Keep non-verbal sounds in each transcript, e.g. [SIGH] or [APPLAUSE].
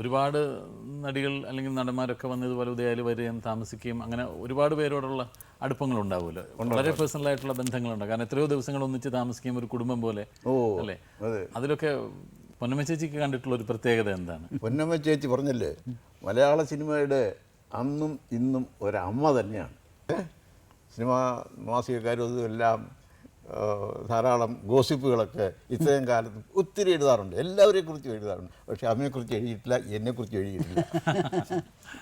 ഒരുപാട് നടികൾ അല്ലെങ്കിൽ നടന്മാരൊക്കെ വന്ന് ഇതുപോലെ ഉദയാലി വരികയും താമസിക്കുകയും അങ്ങനെ ഒരുപാട് പേരോടുള്ള അടുപ്പങ്ങൾ ഉണ്ടാവുമല്ലോ വളരെ പേഴ്സണൽ ആയിട്ടുള്ള ബന്ധങ്ങളുണ്ട്. കാരണം എത്രയോ ദിവസങ്ങൾ ഒന്നിച്ച് താമസിക്കുകയും ഒരു കുടുംബം പോലെ ഓ അല്ലേ? അതെ. അതിലൊക്കെ പൊന്നമ്മ ചേച്ചിക്ക് കണ്ടിട്ടുള്ള ഒരു പ്രത്യേകത എന്താണ്? പൊന്നമ്മ ചേച്ചി പറഞ്ഞല്ലേ മലയാള സിനിമയുടെ അന്നും ഇന്നും ഒരമ്മ തന്നെയാണ്. സിനിമാ മാസികക്കാരും എല്ലാം ധാരാളം ഗോസിപ്പുകളൊക്കെ ഇത്രയും കാലത്ത് ഒത്തിരി എഴുതാറുണ്ട്. എല്ലാവരെയും കുറിച്ച് എഴുതാറുണ്ട്. പക്ഷെ അമ്മയെക്കുറിച്ച് എഴുതിയിട്ടില്ല എന്നെക്കുറിച്ച് എഴുതിയിട്ടില്ല.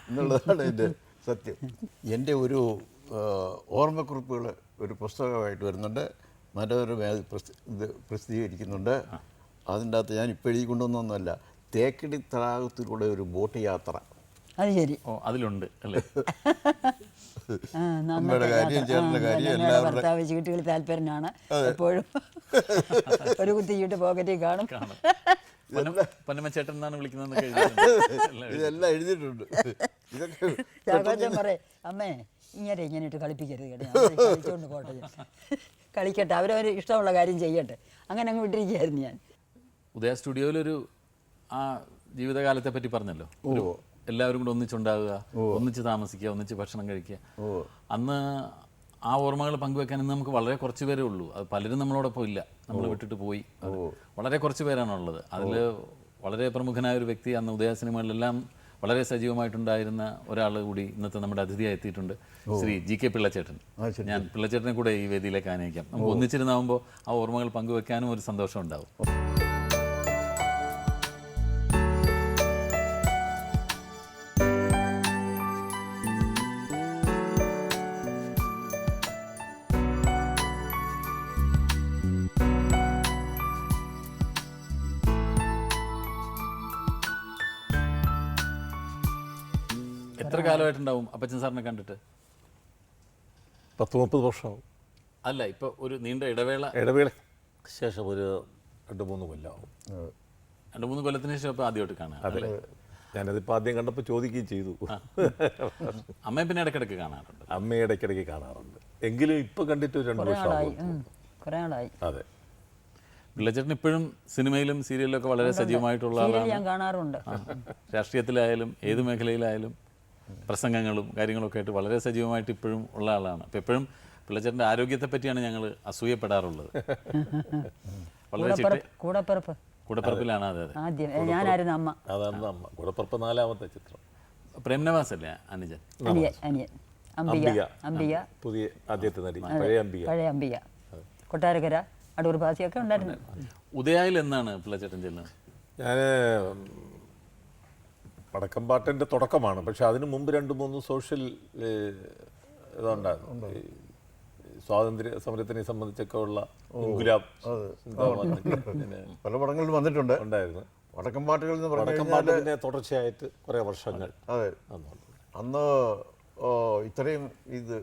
എന്നുള്ളതാണ് എന്റെ സത്യം. എന്റെ ഒരു ഓർമ്മക്കുറിപ്പുകൾ ഒരു പുസ്തകമായിട്ട് വരുന്നുണ്ട്. മനോരമ ഇത് പ്രസിദ്ധീകരിക്കുന്നുണ്ട്. അതിന്റെ അകത്ത് ഞാൻ ഇപ്പോൾ എഴുതി കൊണ്ടുവന്നൊന്നുമല്ല തേക്കടി തടാകത്തിലൂടെ ഒരു ബോട്ട് യാത്ര. അത് ശരി. ഓ അതിലുണ്ട് അല്ലേ? [LAUGHS] അമ്മയുടെ കാര്യം, ആ, ചേട്ടന്റെ കാര്യം, ഞങ്ങളുടെ എല്ലാവരുടെ- ഭർത്താവ് ചീട്ടുകളിൽ താല്പര്യനാണ്. എപ്പോഴും. [LAUGHS] ഒരു കുത്തി ചീട്ട് പോക്കറ്റിൽ കാണും. [LAUGHS] എന്നാണ് എഴുതിയിട്ടുണ്ട്. [LAUGHS] ഇതെല്ലാം എഴുതിയിട്ടുണ്ട്. ഇതൊക്കെ ചാക്കോച്ചൻ പറയേ അമ്മേ ഇങ്ങനെ ഇങ്ങനെ ഇട്ട് കളിപ്പിക്കരുത് കേട്ടോ. കളിച്ചോണ്ട് പോട്ടെ ഞാൻ." കളിക്കട്ടെ അവരവർ ഇഷ്ടമുള്ള കാര്യം ചെയ്യട്ടെ. അങ്ങനെ അങ്ങ് വിട്ടിരിക്കുകയായിരുന്നു ഞാൻ. ഉദയ സ്റ്റുഡിയോയിലൊരു ആ ജീവിതകാലത്തെ പറ്റി പറഞ്ഞല്ലോ എല്ലാവരും കൂടെ ഒന്നിച്ചുണ്ടാവുക ഒന്നിച്ച് താമസിക്കുക ഒന്നിച്ച് ഭക്ഷണം കഴിക്കുക. അന്ന് ആ ഓർമ്മകൾ പങ്കുവെക്കാൻ ഇന്ന് നമുക്ക് വളരെ കുറച്ച് പേരേ ഉള്ളൂ. അത് പലരും നമ്മളോടൊപ്പം ഇല്ല. നമ്മൾ വിട്ടിട്ട് പോയി. വളരെ കുറച്ച് പേരാണുള്ളത് അതിൽ വളരെ പ്രമുഖനായ ഒരു വ്യക്തി അന്ന് ഉദയ സിനിമകളിലെല്ലാം വളരെ സജീവമായിട്ടുണ്ടായിരുന്ന ഒരാൾ കൂടി ഇന്നത്തെ നമ്മുടെ അതിഥിയായി എത്തിയിട്ടുണ്ട്. ശ്രീ ജി കെ പിള്ളച്ചേട്ടൻ. ഞാൻ പിള്ളച്ചേട്ടനെ കൂടെ ഈ വേദിയിലേക്ക് ആനയിക്കാം. നമുക്ക് ഒന്നിച്ചിരുന്നാകുമ്പോൾ ആ ഓർമ്മകൾ പങ്കുവെക്കാനും ഒരു സന്തോഷം ഉണ്ടാവും എത്ര കാലമായിട്ടുണ്ടാവും അപ്പച്ചൻ സാറിനെ കണ്ടിട്ട്? പത്ത് മുപ്പത് വർഷമാവും. അല്ല ഇപ്പൊ ഒരു നീണ്ട ഇടവേള. ഇടവേള. ശേഷം ഒരു രണ്ട് മൂന്ന് കൊല്ലമാവും രണ്ട് മൂന്ന് കൊല്ലത്തിന് ശേഷം ഇപ്പൊ ആദ്യമായിട്ട് കാണാം അതെ. ഞാനതിപ്പോൾ ആദ്യം കണ്ടപ്പോൾ ചോദിക്കുകയും ചെയ്തു. അമ്മയെ പിന്നെ ഇടയ്ക്കിടയ്ക്ക് കാണാറുണ്ട്. അമ്മയെ ഇടയ്ക്കിടയ്ക്ക് കാണാറുണ്ട്. എങ്കിലും ഇപ്പം കണ്ടിട്ട് ഒരു രണ്ട് വർഷം അതെ. പിള്ളച്ചേട്ടൻ ഇപ്പോഴും സിനിമയിലും സീരിയലിലും ഒക്കെ വളരെ സജീവമായിട്ടുള്ള ആളാണ്. ഞാൻ കാണാറുണ്ട്. രാഷ്ട്രീയത്തിലായാലും ഏത് മേഖലയിലായാലും പ്രസംഗങ്ങളും കാര്യങ്ങളൊക്കെ ആയിട്ട് വളരെ സജീവമായിട്ട് ഇപ്പോഴും ഉള്ള ആളാണ്. അപ്പം എപ്പോഴും പിള്ളച്ചേട്ടന്റെ ആരോഗ്യത്തെ പറ്റിയാണ് ഞങ്ങൾ അസൂയപ്പെടാറുള്ളത്. [LAUGHS] വളരെ കൂടപ്പിറപ്പ് കൂടപ്പറപ്പിലാണ് അതെ അതെ. ആദ്യം ഞാനായിരുന്നു അമ്മ. അതാണ് അമ്മ. കൂടപ്പുറപ്പ് നാലാമത്തെ ചിത്രം. പ്രേംനവാസ് അല്ലേ അനുജൻ? അനിയൻ അനിയൻ. അംബിക അംബിക. അംബിക. പുതിയ ആദ്യത്തെ നടി. പഴയ അമ്പിക പഴയ അംബിക. കൊട്ടാരക്കര അടൂർ ഉണ്ടായിരുന്നു. ഉദയായിൽ എന്നാണ് പിള്ളച്ചേട്ടൻ ചെല്ലുന്നത്? ഞാൻ വടക്കമ്പാട്ടിന്റെ തുടക്കമാണ്. പക്ഷെ അതിന് മുമ്പ് രണ്ട് മൂന്ന് സോഷ്യൽ ഇതുണ്ടായിരുന്നു. സ്വാതന്ത്ര്യ സമരത്തിനെ സംബന്ധിച്ചൊക്കെ ഉള്ള [LAUGHS] പല പടങ്ങളിലും വന്നിട്ടുണ്ട്. ഉണ്ടായിരുന്നു. വടക്കം പാട്ടുകൾ എന്ന് പറഞ്ഞു വടക്കമ്പാട്ട് പിന്നെ തുടർച്ചയായിട്ട് കുറേ വർഷങ്ങൾ അതെ അന്ന് ഇത്രയും ഇത്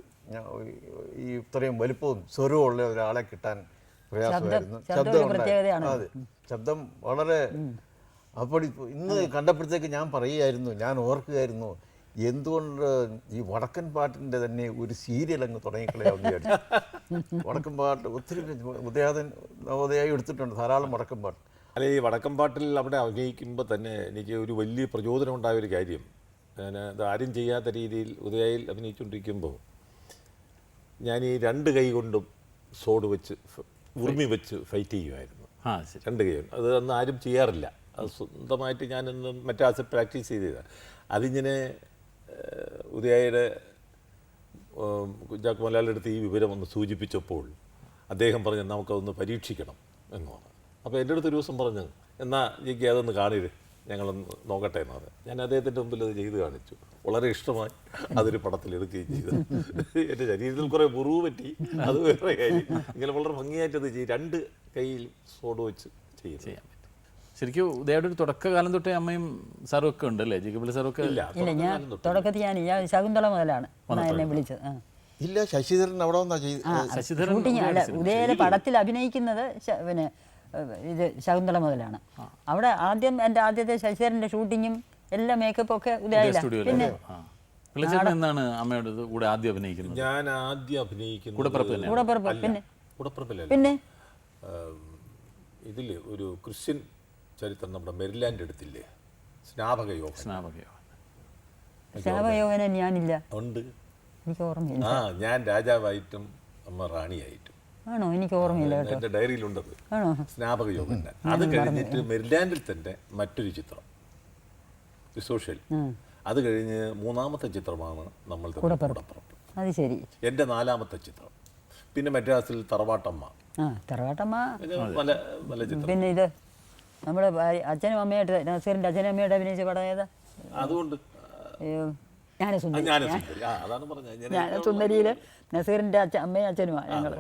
ഈ ഇത്രയും വലിപ്പവും സ്വരവും ഉള്ള ഒരാളെ കിട്ടാൻ പ്രയാസമായിരുന്നു. ശബ്ദം അതെ ശബ്ദം വളരെ അപ്പോൾ ഇപ്പോൾ ഇന്ന് കണ്ടപ്പോഴത്തേക്ക് ഞാൻ പറയുമായിരുന്നു ഞാൻ ഓർക്കുകയായിരുന്നു എന്തുകൊണ്ട് ഈ വടക്കൻ പാട്ടിന്റെ തന്നെ ഒരു സീരിയൽ അങ്ങ് തുടങ്ങിക്കളയാമെന്ന് വിചാരിച്ചു. [LAUGHS] വടക്കൻ പാട്ട് ഒത്തിരി ഉദയാദൻ നവോദയായി എടുത്തിട്ടുണ്ട് ധാരാളം വടക്കൻ പാട്ട്. അല്ല ഈ വടക്കൻ പാട്ടിൽ അവിടെ അഭിനയിക്കുമ്പോൾ തന്നെ എനിക്ക് ഒരു വലിയ പ്രചോദനം ഉണ്ടായ ഒരു കാര്യം. ഞാൻ അത് ആരും ചെയ്യാത്ത രീതിയിൽ ഉദയായിൽ അഭിനയിച്ചുകൊണ്ടിരിക്കുമ്പോൾ ഞാൻ ഈ രണ്ട് കൈ കൊണ്ടും സോഡ് വെച്ച് ഉറുമി വെച്ച് ഫൈറ്റ് ചെയ്യുമായിരുന്നു. ആ രണ്ട് കൈ അത് അന്ന് ആരും ചെയ്യാറില്ല. അത് സ്വന്തമായിട്ട് ഞാനിന്ന് മറ്റേ ആസ് പ്രാക്ടീസ് ചെയ്തതാണ് അതിങ്ങനെ ഉദയായുടെ കുഞ്ചാക്കോ മലയാളിയുടെ അടുത്ത് ഈ വിവരം ഒന്ന് സൂചിപ്പിച്ചപ്പോൾ അദ്ദേഹം പറഞ്ഞു നമുക്കതൊന്ന് പരീക്ഷിക്കണം എന്ന് പറഞ്ഞു അപ്പോൾ എന്റെ അടുത്ത് ഒരു ദിവസം പറഞ്ഞു എന്നാൽ എനിക്ക് അതൊന്ന് കാണിര്. ഞങ്ങളൊന്ന് നോക്കട്ടെ എന്ന് പറഞ്ഞു ഞാൻ അദ്ദേഹത്തിന്റെ മുമ്പിൽ അത് ചെയ്ത് കാണിച്ചു. വളരെ ഇഷ്ടമായി അതൊരു പടത്തിൽ എടുക്കുകയും ചെയ്തു. എന്റെ ശരീരത്തിൽ കുറേ മുറിവ് പറ്റി. അത് വേറെ കാര്യം. ഇങ്ങനെ വളരെ ഭംഗിയായിട്ട് അത് ചെയ്യും രണ്ട് കയ്യിൽ സോഡ് വെച്ച് പറ്റും ശരിക്കും ഉദയയുടെ ഒരു തുടക്കകാലം തൊട്ടേ അമ്മയും സാറും ഒക്കെ ഉണ്ട് അല്ലേ ജിഗബിളി സാറൊക്കെ ഒക്കെ ഇല്ല ഇല്ല ഞാൻ തുടക്കത്തിൽ ഞാൻ ഞാൻ ശകുന്തള മുതലാണ് എന്നെ വിളിച്ചത്. ആ. ഇല്ല ശശിധരൻ അവിടെ വന്നാ ചെയ്ത് ശശിധരൻ ഷൂട്ടിങ് അല്ല ഉദയയുടെ പടത്തിൽ അഭിനയിക്കുന്നത് ശ- പിന്നെ ഏഹ്, ഇത് ശകുന്തള മുതലാണ്. അവിടെ ആദ്യം എന്റെ ആദ്യത്തെ ശശിധരന്റെ ഷൂട്ടിങ്ങും എല്ലാ മേക്കപ്പും ഒക്കെ ഉദയയിലാണ് പിന്നെ ആ. എന്നാണ് അമ്മയുടെ ഇത് കൂടെ ആദ്യം അഭിനയിക്കുന്നത്? ഞാൻ ആദ്യം അഭിനയിക്കുന്നത് കൂടപ്പിറപ്പ് തന്നെ കൂടപ്പിറപ്പ് അല്ല, പിന്നെ? കൂടപ്പിറപ്പിലല്ല. പിന്നെ? ഇതിൽ ഒരു ക്രിസ്ത്യൻ ചരിത്രം നമ്മുടെ മെരിലാൻഡ് എടുത്തില്ലേ? സ്നാപക യോഗം സ്നാപകയോ ശാപയോവന ഞാനില്ല. ഉണ്ട്. എനിക്ക് ഓർമ്മയില്ല. ആ ഞാൻ രാജാവായിട്ടും അമ്മ റാണിയായിട്ടും. ആണോ? എനിക്ക് ഓർമ്മയില്ല കേട്ടോ. എന്റെ ഡയറിയിലുണ്ടത്. ആണോ? സ്നാപക യോഗം അത് കഴിഞ്ഞിട്ട് മെരിലാൻഡിൽ തന്നെ മറ്റൊരു ചിത്രം. സോഷ്യൽ. അത് കഴിഞ്ഞ് മൂന്നാമത്തെ ചിത്രമാണ് നമ്മൾ കൂടപ്പുറപ്പ് അത് ശരി. എന്റെ നാലാമത്തെ ചിത്രം. പിന്നെ മദ്രാസിൽ തറവാട്ടമ്മ. ആ തറവാട്ടമ്മ ഇത് പല പല ചിത്രം. പിന്നെ ഇത് നമ്മുടെ അച്ഛനും അമ്മയായിട്ട് നസീറിന്റെ അച്ഛനും അമ്മയായിട്ട് അഭിനയിച്ച പടം ഏതാ? അതുകൊണ്ട്. അയ്യോ ജ്ഞാനസുന്ദരി. നസീറിന്റെ അച്ഛൻ അമ്മയും അച്ഛനുമാണ് ഞങ്ങൾ